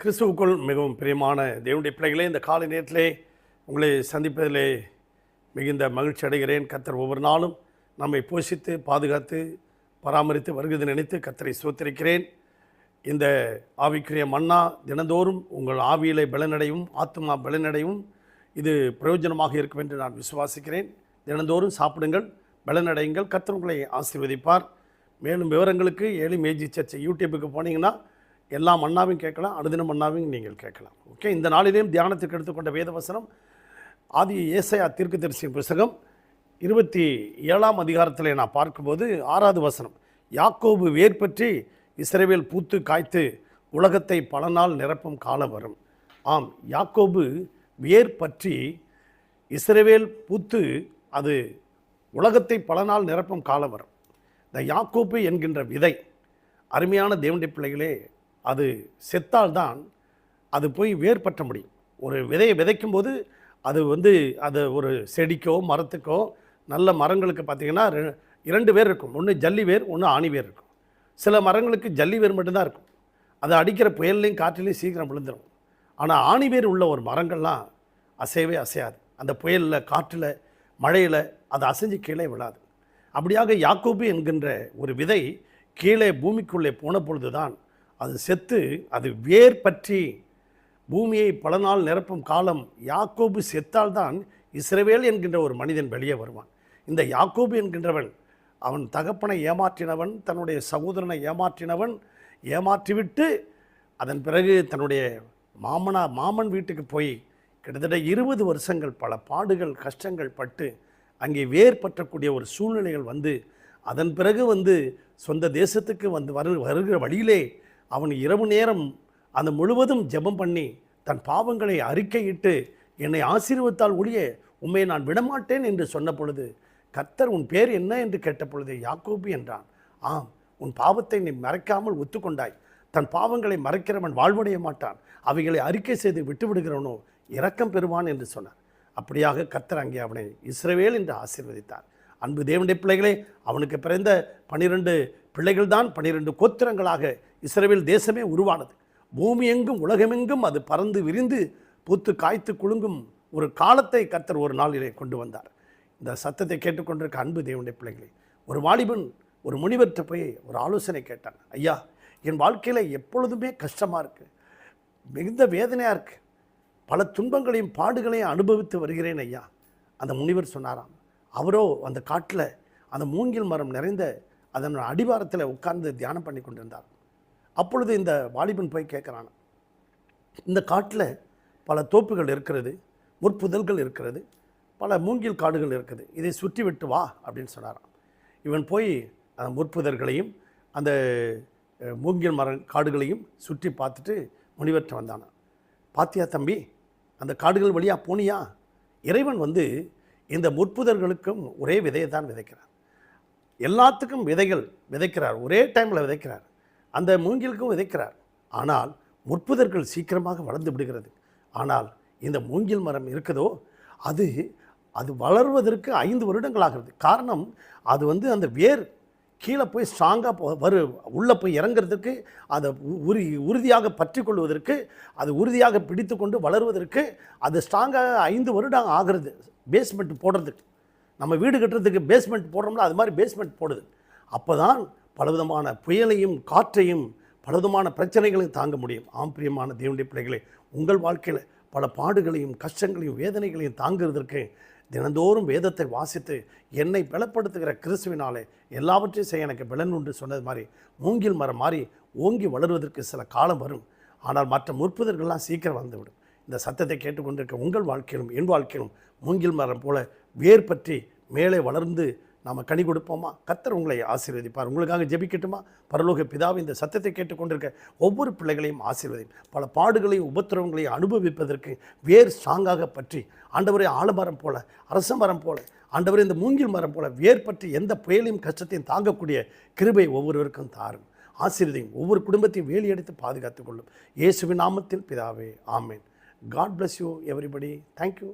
கிறிஸ்துவுக்குள் மிகவும் பிரியமான தேவனுடைய பிள்ளைகளே இந்த காலை நேரத்திலே உங்களை சந்திப்பதிலே மிகுந்த மகிழ்ச்சி அடைகிறேன். கத்தர் ஒவ்வொரு நாளும் நம்மை போஷித்து பாதுகாத்து பராமரித்து வருகிறது நினைத்து கத்தரை சோத்திருக்கிறேன் இந்த ஆவிக்குரிய மன்னா தினந்தோறும் உங்கள் ஆவியிலே பலனடையும் ஆத்மா பலனடையும். இது பிரயோஜனமாக இருக்கும் என்று நான் விசுவாசிக்கிறேன். தினந்தோறும் சாப்பிடுங்கள் பலனடையுங்கள். கத்தர் உங்களை ஆசீர்வதிப்பார். மேலும் விவரங்களுக்கு ஏழு மேஜி சர்ச்சை யூடியூபுக்கு போனீங்கன்னா எல்லா மன்னாவையும் கேட்கலாம் அனுதினம் மன்னாவையும் நீங்கள் கேட்கலாம். ஓகே இந்த நாளிலேயும் தியானத்துக்கு எடுத்துக்கொண்ட வேதவசனம் ஆதி ஏசையா தரிசி புஸ்தகம் இருபத்தி ஏழாம் அதிகாரத்தில் நான் பார்க்கும்போது ஆறாவது வசனம் யாக்கோபு வேர் பற்றி இஸ்ரவேல் பூத்து காய்த்து உலகத்தை பல நாள் நிரப்பும் காலம் வரும். ஆம் யாக்கோபு வேர் பற்றி இஸ்ரவேல் பூத்து அது உலகத்தை பல நாள் நிரப்பும் காலம் வரும். இந்த யாக்கோப்பு என்கின்ற விதை அருமையான தேவனுடைய பிள்ளைகளே அது செத்தால்தான் அது போய் வேர் பற்ற முடியும் ஒரு விதையை விதைக்கும் போது அது வந்து அது ஒரு செடிக்கோ மரத்துக்கோ நல்ல மரங்களுக்கு பார்த்திங்கன்னா இரண்டு வேர் இருக்கும். ஒன்று ஜல்லி வேர் ஒன்று ஆணி வேர் இருக்கும். சில மரங்களுக்கு ஜல்லி வேர் மட்டும்தான் இருக்கும். அது அடிக்கிற புயல்லையும் காற்றிலையும் சீக்கிரம் விழுந்துடும் ஆனால் ஆணி வேர் உள்ள ஒரு மரங்கள்லாம் அசையவே அசையாது. அந்த புயலில் காற்றில் மழையில் அது அசைஞ்சு கீழே விழாது. அப்படியாக யாக்கோபு என்கின்ற ஒரு விதை கீழே பூமிக்குள்ளே போன பொழுதுதான் அது செத்து அது வேர் பற்றி பூமியை பல நாள் நிரப்பும் காலம் யாக்கோபு செத்தால்தான் இஸ்ரவேல் என்கின்ற ஒரு மனிதன் வெளியே வருவான். இந்த யாக்கோபு என்கின்றவன் அவன் தகப்பனை ஏமாற்றினவன் தன்னுடைய சகோதரனை ஏமாற்றினவன் ஏமாற்றிவிட்டு அதன் பிறகு தன்னுடைய மாமனா மாமன் வீட்டுக்கு போய் கிட்டத்தட்ட இருபது வருஷங்கள் பல பாடுகள் கஷ்டங்கள் பட்டு அங்கே வேர் பற்றக்கூடிய ஒரு சூழ்நிலைகள் வந்து அதன் பிறகு வந்து சொந்த தேசத்துக்கு வந்து வரு வருகிற வழியிலே அவன் இரவு நேரம் அந்த முழுவதும் ஜெபம் பண்ணி தன் பாவங்களை அறிக்கையிட்டு என்னை ஆசீர்வத்தால் ஒழிய உண்மை நான் விடமாட்டேன் என்று சொன்ன பொழுது கர்த்தர் உன் பேர் என்ன? என்று கேட்ட பொழுது யாக்கோபு என்றான். ஆம் உன் பாவத்தை நீ மறைக்காமல் ஒத்துக்கொண்டாய். தன் பாவங்களை மறைக்கிறவன் வாழ்வடைய மாட்டான். அவைகளை அறிக்கை செய்து விட்டுவிடுகிறவனோ இரக்கம் பெறுவான் என்று சொன்னார். அப்படியாக கத்தர் அங்கே அவனை இஸ்ரவேல் என்று ஆசீர்வதித்தார். அன்பு தேவனுடைய பிள்ளைகளே அவனுக்கு பிறந்த பனிரெண்டு பிள்ளைகள்தான் பனிரெண்டு கோத்திரங்களாக இஸ்ரேல் தேசமே உருவானது. பூமி எங்கும் உலகமெங்கும் அது பறந்து விரிந்து பூத்து காய்த்து குலுங்கும் ஒரு காலத்தை கர்த்தர் ஒரு நாளிலே கொண்டு வந்தார். இந்த சத்தத்தை கேட்டுக்கொண்டிருக்க அன்பு தேவனுடைய பிள்ளைகளே ஒரு வாலிபன் ஒரு முனிவர்கிட்ட போய் ஒரு ஆலோசனை கேட்டான். ஐயா என் வாழ்க்கையில் எப்பொழுதுமே கஷ்டமாக இருக்குது மிகுந்த வேதனையாக இருக்குது பல துன்பங்களையும் பாடுகளையும் அனுபவித்து வருகிறேன் ஐயா. அந்த முனிவர் சொன்னாராம். அவரோ அந்த காட்டில் அந்த மூங்கில் மரம் நிறைந்த அதனோட அடிவாரத்தில் உட்கார்ந்து தியானம் பண்ணி கொண்டிருந்தார் அப்பொழுது இந்த வாலிபன் போய் கேட்குறான். இந்த காட்டில் பல தோப்புகள் இருக்கிறது முற்புதல்கள் இருக்கிறது பல மூங்கில் காடுகள் இருக்குது. இதை சுற்றி விட்டு வா அப்படின்னு சொன்னாராம். இவன் போய் அந்த முற்புதர்களையும் அந்த மூங்கில் மர காடுகளையும் சுற்றி பார்த்துட்டு முனிவற்ற வந்தானான் பாத்தியா தம்பி அந்த காடுகள் வழியாக போனியா? இறைவன் வந்து இந்த முற்புதர்களுக்கும் ஒரே விதையை தான் விதைக்கிறார். எல்லாத்துக்கும் விதைகள் விதைக்கிறார். ஒரே டைமில் விதைக்கிறார். அந்த மூங்கிலுக்கும் விதைக்கிறார். ஆனால் முற்புதர்கள் சீக்கிரமாக வளர்ந்து விடுகிறது. ஆனால் இந்த மூங்கில் மரம் இருக்குதோ? அது அது வளர்வதற்கு ஐந்து வருடங்கள் ஆகிறது காரணம் அது வந்து அந்த வேர் கீழே போய் ஸ்ட்ராங்காக போ வரு உள்ளே போய் இறங்கிறதுக்கு அதை உ- உறு உறுதியாக பற்றி கொள்வதற்கு அது உறுதியாக பிடித்து கொண்டு வளருவதற்கு அது ஸ்ட்ராங்காக ஐந்து வருடம் ஆகிறது பேஸ்மெண்ட் போடுறதுக்கு. நம்ம வீடு கட்டுறதுக்கு பேஸ்மெண்ட் போடுறோம்ல அது மாதிரி பேஸ்மெண்ட் போடுது. அப்போ தான் பலவிதமான புயலையும் காற்றையும் பலவிதமான பிரச்சனைகளையும் தாங்க முடியும். ஆம் பிரியமான தேவனுடைய பிள்ளைகளே உங்கள் வாழ்க்கையில் பல பாடுகளையும் கஷ்டங்களையும் வேதனைகளையும் தாங்குவதற்கு தினந்தோறும் வேதத்தை வாசித்து என்னை பலப்படுத்துகிற கிறிஸ்துவினாலே எல்லாவற்றையும் செய்ய எனக்கு பலன் உண்டு சொன்னது மாதிரி மூங்கில் மரம் மாதிரி ஓங்கி வளருவதற்கு சில காலம் வரும். ஆனால் மற்ற முற்புதர்கள்லாம் சீக்கிரம் வந்துவிடும். இந்த சத்தத்தை கேட்டுக்கொண்டிருக்க உங்கள் வாழ்க்கையிலும் என் வாழ்க்கையிலும் மூங்கில் மரம் போல வேர் பற்றி மேலே வளர்ந்து நாம் கனி கொடுப்போமா? கத்தர் உங்களை ஆசீர்வதிப்பார். உங்களுக்காக ஜெபிக்கட்டுமா? பரலோக பிதாவை இந்த சத்தத்தை கேட்டுக்கொண்டிருக்க ஒவ்வொரு பிள்ளைகளையும் ஆசீர்வதியும் பல பாடுகளையும் உபத்திரவங்களையும் அனுபவிப்பதற்கு வேர் ஸ்ட்ராங்காக பற்றி ஆண்டவரே ஆலமரம் போல அரச மரம் போல ஆண்டவரே இந்த மூங்கில் மரம் போல வேர் பற்றி எந்த புயலையும் கஷ்டத்தையும் தாங்கக்கூடிய கிருபை ஒவ்வொருவருக்கும் தாரும். ஆசீர்வதியும் ஒவ்வொரு குடும்பத்தையும் வேலி எடுத்து பாதுகாத்துக் கொள்ளும். இயேசுவின் நாமத்தில் பிதாவே ஆமேன். God bless you everybody thank you